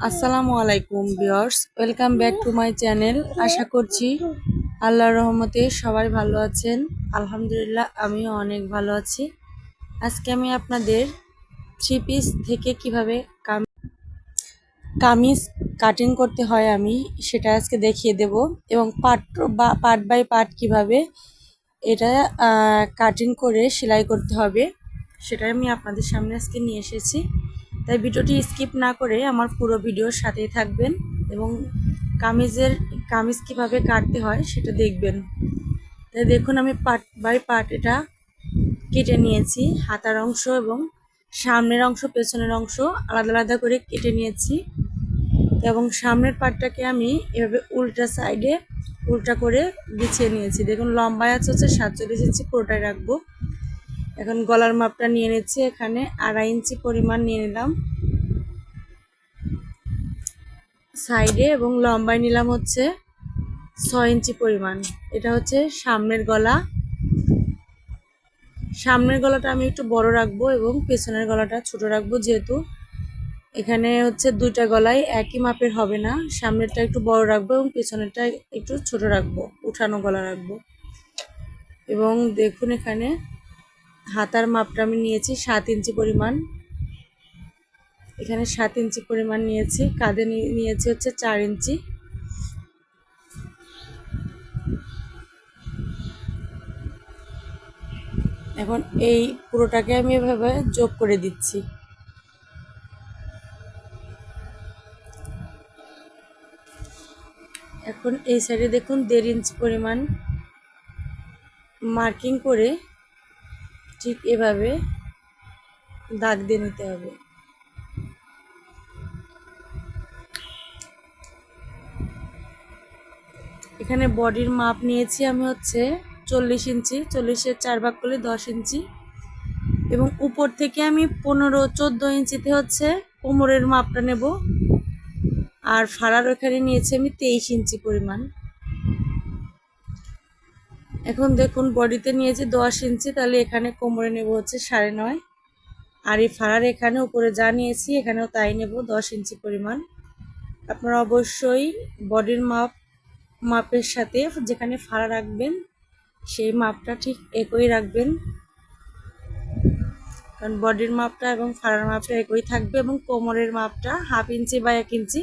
আসসালামু আলাইকুম viewers, welcome back to my channel. আশা করছি আল্লাহর রহমতে সবাই ভালো আছেন। আলহামদুলিল্লাহ, আমিও অনেক ভালো আছি। আজকে আমি আপনাদের থ্রি পিস থেকে কীভাবে কাম- কামিজ কাটিং করতে হয় আমি সেটা আজকে দেখিয়ে দেব এবং পার্ট বা পার্ট বাই পার্ট কীভাবে এটা কাটিং করে সেলাই করতে হবে সেটা আমি আপনাদের সামনে আজকে নিয়ে এসেছি। তাই ভিডিওটি স্কিপ না করে আমার পুরো ভিডিওর সাথেই থাকবেন এবং কামিজের, কামিজ কীভাবে কাটতে হয় সেটা দেখবেন। তাই দেখুন আমি পার্ট বাই পার্ট এটা কেটে নিয়েছি। হাতার অংশ এবং সামনের অংশ, পেছনের অংশ আলাদা আলাদা করে কেটে নিয়েছি। এবং সামনের পার্টটাকে আমি এভাবে উল্টা সাইডে উল্টা করে বিছিয়ে নিয়েছি। দেখুন লম্বায় আছে হচ্ছে সাতচল্লিশ ইঞ্চি, পুরোটাই রাখব। এখন গলার মাপটা নিয়ে নিচ্ছি এখানে আড়াই ইঞ্চি পরিমাণ নিয়ে নিলাম। সাইডে এবং লম্বায় নিলাম হচ্ছে ছয় ইঞ্চি পরিমাণ। এটা হচ্ছে সামনের গলা। সামনের গলাটা আমি একটু বড় রাখব এবং পেছনের গলাটা ছোট রাখব যেহেতু এখানে হচ্ছে দুইটা গলায় একই মাপের হবে না। সামনেরটা একটু বড় রাখব এবং পেছনেরটা একটু ছোট রাখব, উঠানো গলা রাখব। এবং দেখুন এখানে হাতার মাপটা আমি নিয়েছি সাত ইঞ্চি পরিমাণ। এখানে সাত ইঞ্চি পরিমাণ নিয়েছি। কাঁধে নিয়েছি হচ্ছে চার ইঞ্চি। এখন এই পুরোটাকে আমি এভাবে যোগ করে দিচ্ছি। এখন এই সাইডে দেখুন দেড় ইঞ্চি পরিমাণ মার্কিং করে ঠিক এভাবে দাগ দিয়ে নিতে হবে। এখানে বডির মাপ নিয়েছি আমি হচ্ছে চল্লিশ ইঞ্চি, চল্লিশের চার ভাগ করলে দশ ইঞ্চি। এবং উপর থেকে আমি পনেরো, চোদ্দ ইঞ্চিতে হচ্ছে কোমরের মাপটা নেব। আর ফাড়ার ওখানে নিয়েছি আমি তেইশ ইঞ্চি পরিমাণ। এখন দেখুন বডিতে নিয়েছি দশ ইঞ্চি, তাহলে এখানে কোমরে নেব হচ্ছে সাড়ে নয়। আর এই ফাড়ার এখানে উপরে যা নিয়েছি, এখানেও তাই নেব দশ ইঞ্চি পরিমাণ। আপনারা অবশ্যই বডির মাপ, মাপের সাথে যেখানে ফাড়া রাখবেন, সেই মাপটা ঠিক একই রাখবেন। কারণ বডির মাপটা এবং ফাড়ার মাপটা একই থাকবে এবং কোমরের মাপটা হাফ ইঞ্চি বা এক ইঞ্চি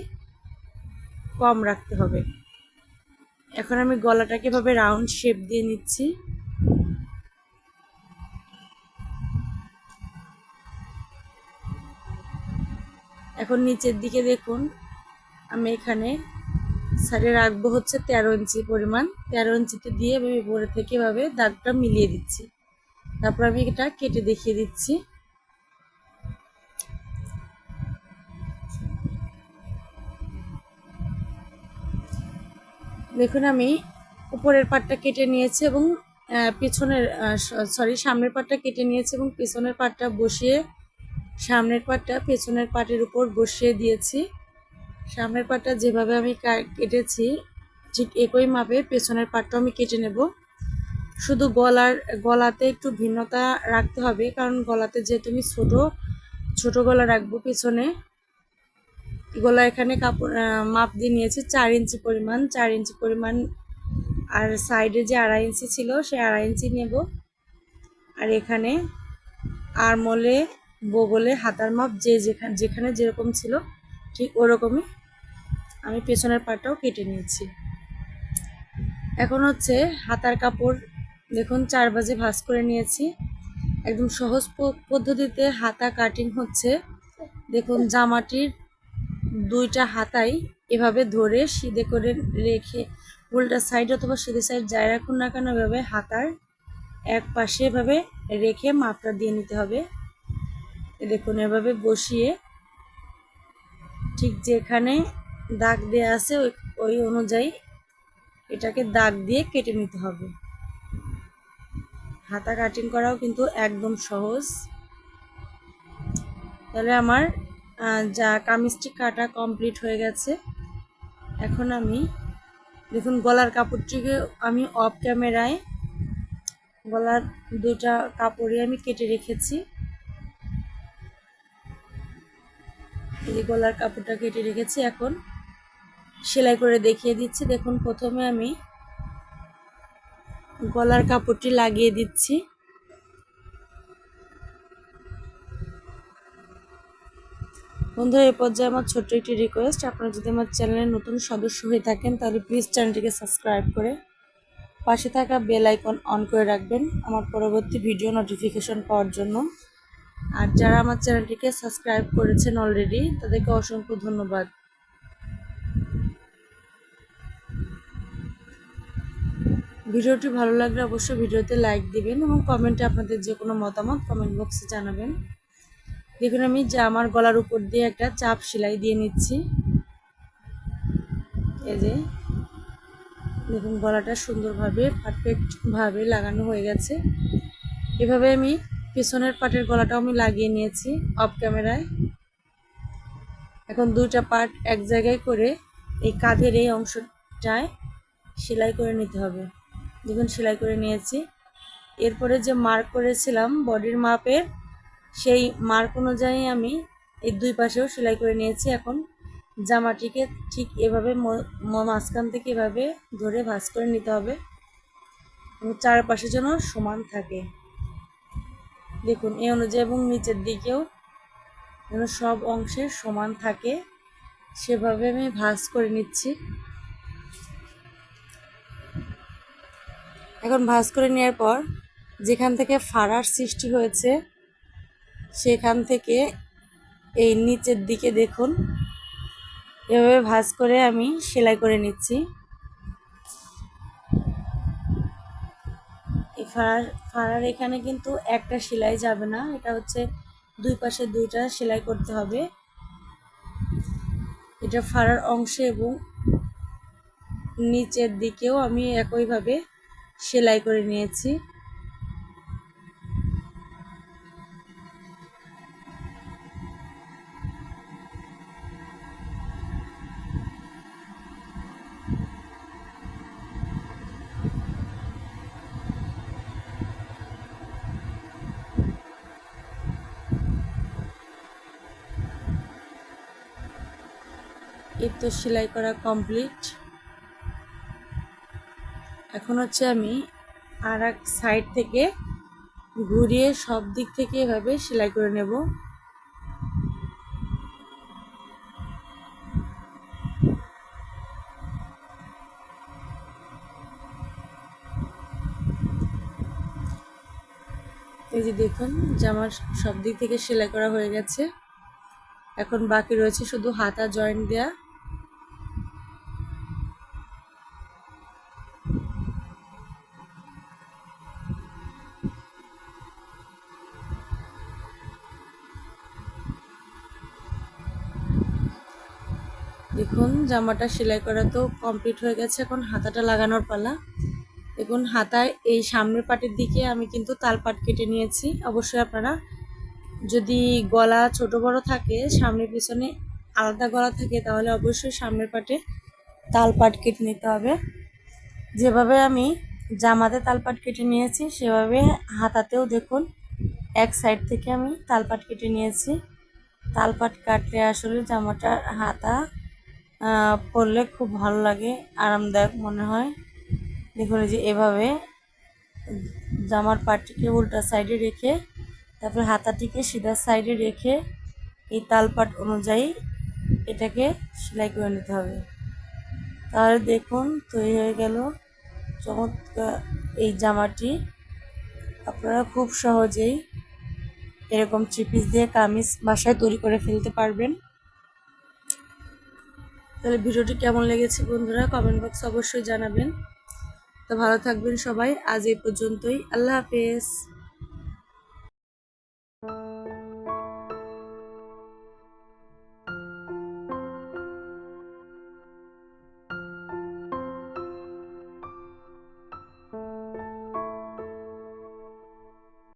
কম রাখতে হবে। এখন আমি গলাটাকে এভাবে রাউন্ড শেপ দিয়ে নিচ্ছি। এখন নিচের দিকে দেখুন, আমি এখানে সাইডে রাখব হচ্ছে তেরো ইঞ্চি পরিমাণ। তেরো ইঞ্চিতে দিয়ে আমি উপরে থেকে এভাবে দাগটা মিলিয়ে দিচ্ছি। তারপর আমি এটা কেটে দেখিয়ে দিচ্ছি। দেখুন, আমি উপরের পাটটা কেটে নিয়েছি এবং পিছনের সরি সামনের পাটটা কেটে নিয়েছি এবং পিছনের পাটটা বসিয়ে, সামনের পাটটা পেছনের পাটের উপর বসিয়ে দিয়েছি। সামনের পাটটা যেভাবে আমি কেটেছি, ঠিক একই মাপে পেছনের পাটটাও আমি কেটে নেব। শুধু গলার, গলাতে একটু ভিন্নতা রাখতে হবে, কারণ গলাতে যেহেতু আমি ছোটো ছোটো গলা রাখব পেছনে গলা এখানে কাপড় মাপ দিয়ে নিয়েছি চার ইঞ্চি পরিমাণ, চার ইঞ্চি পরিমাণ আর সাইডে যে আড়াই ইঞ্চি ছিল সে আড়াই ইঞ্চি নেব। আর এখানে আরমলে, বগলে, হাতার মাপ যে যেখানে যেখানে যেরকম ছিল ঠিক ওরকমই আমি পেছনের পাটাও কেটে নিয়েছি। এখন হচ্ছে হাতার কাপড় দেখুন চার বাজে ভাঁজ করে নিয়েছি। একদম সহজ পদ্ধতিতে হাতা কাটিং হচ্ছে। দেখুন জামাটির দুইটা হাতাই এভাবে ধরে সিধে করে রেখে উল্টা সাইড অথবা সিধে সাইড যাই রাখুন না কেন, এভাবে হাতার এক পাশে এভাবে রেখে মাপটা দিয়ে নিতে হবে। দেখুন, এভাবে বসিয়ে ঠিক যেখানে দাগ দেওয়া আছে ওই ওই অনুযায়ী এটাকে দাগ দিয়ে কেটে নিতে হবে। হাতা কাটিং করাও কিন্তু একদম সহজ। তাহলে আমার যা কামিজটি কাটা কমপ্লিট হয়ে গেছে। এখন আমি, দেখুন গলার কাপড়টিকে আমি অফ ক্যামেরায় গলার দুটা কাপড়ই আমি কেটে রেখেছি। এই গলার কাপড়টা কেটে রেখেছি, এখন সেলাই করে দেখিয়ে দিচ্ছি। দেখুন প্রথমে আমি গলার কাপড়টি লাগিয়ে দিচ্ছি। বন্ধুরা এই পর্যায়ে আমার ছোট্ট একটি রিকোয়েস্ট আপনারা যদি আমার চ্যানেলে নতুন সদস্য হয়ে থাকেন, তাহলে প্লিজ চ্যানেলটিকে সাবস্ক্রাইব করে পাশে থাকা বেল আইকন অন করে রাখবেন আমার পরবর্তী ভিডিও নোটিফিকেশন পাওয়ার জন্য। আর যারা আমার চ্যানেলটিকে সাবস্ক্রাইব করেছেন অলরেডি তাদেরকে অসংখ্য ধন্যবাদ। ভিডিওটি ভালো লাগলে অবশ্যই ভিডিওতে লাইক দিবেন এবং কমেন্টে আপনাদের যে কোনো মতামত কমেন্ট বক্সে জানাবেন। দেখুন আমি জামার গলার উপর দিয়ে একটা চাপ সেলাই দিয়ে নিচ্ছি। এই যে, দেখুন গলাটা সুন্দরভাবে পারফেক্টভাবে লাগানো হয়ে গেছে। এভাবে আমি পেছনের পাটের গলাটাও আমি লাগিয়ে নিয়েছি অফ ক্যামেরায় এখন দুটা পার্ট এক জায়গায় করে এই কাঁধের এই অংশটায় সেলাই করে নিতে হবে। দেখুন সেলাই করে নিয়েছি। এরপরে যে মার্ক করেছিলাম বডির মাপের সেই মার্ক অনুযায়ী আমি এই দুই পাশেও সেলাই করে নিয়েছি। এখন জামাটিকে ঠিক এভাবে মাঝখান থেকে এভাবে ধরে ভাঁজ করে নিতে হবে। চারপাশে যেন সমান থাকে। দেখুন এই অনুযায়ী এবং নিচের দিকেও যেন সব অংশে সমান থাকে। সেভাবে আমি ভাঁজ করে নিচ্ছি। এখন ভাঁজ করে নেওয়ার পর যেখান থেকে ফাড়ার সৃষ্টি হয়েছে সেখান থেকে এই নিচের দিকে দেখুন। এভাবে ভাঁজ করে আমি সেলাই করে নিচ্ছি। ফাড়ার ফাড়ার এখানে কিন্তু একটা সেলাই যাবে না। এটা হচ্ছে দুই পাশে দুইটা সেলাই করতে হবে। এটা ফাড়ার অংশে এবং নিচের দিকেও আমি একইভাবে সেলাই করে নিয়েছি। এই তো সেলাই করা কমপ্লিট এখন হচ্ছে আমি আর এক সাইড থেকে ঘুরিয়ে সব দিক থেকে এভাবে সেলাই করে নেব। এই যে দেখুন জামার সব দিক থেকে সেলাই করা হয়ে গেছে। এখন বাকি রয়েছে শুধু হাতা জয়েন্ট দেয়া। দেখুন, জামাটা সেলাই করা তো কমপ্লিট হয়ে গেছে। এখন হাতাটা লাগানোর পালা। দেখুন, হাতায় এই সামনের পাটের দিকে আমি কিন্তু তালপাট কেটে নিয়েছি। অবশ্যই আপনারা যদি গলা ছোট বড় থাকে সামনে পিছনে আলাদা গলা থাকে, তাহলে অবশ্যই সামনের পাটে তালপাট কেটে নিতে হবে। যেভাবে আমি জামাতে তালপাট কেটে নিয়েছি, সেভাবে হাতাতেও দেখুন, এক সাইড থেকে আমি তালপাট কেটে নিয়েছি। তালপাট কাটলে আসলে জামাটার হাতা পরলে খুব ভালো লাগে, আরামদায়ক মনে হয়। দেখুন যে এভাবে জামার পাটটিকে উল্টা সাইডে রেখে, তারপরে হাতাটিকে সিধা সাইডে রেখে এই তালপাট অনুযায়ী এটাকে সেলাই করে নিতে হবে। তাহলে দেখুন তৈরি হয়ে গেল চমৎকার এই জামাটি। আপনারা খুব সহজেই এরকম চিপিস দিয়ে কামিজ বাসায় তৈরি করে ফেলতে পারবেন। তাহলে ভিডিওটি কেমন লেগেছে বন্ধুরা কমেন্ট বক্স অবশ্যই জানাবেন। তো ভালো থাকবেন সবাই, আজ এই পর্যন্তই। আল্লাহ হাফেজ।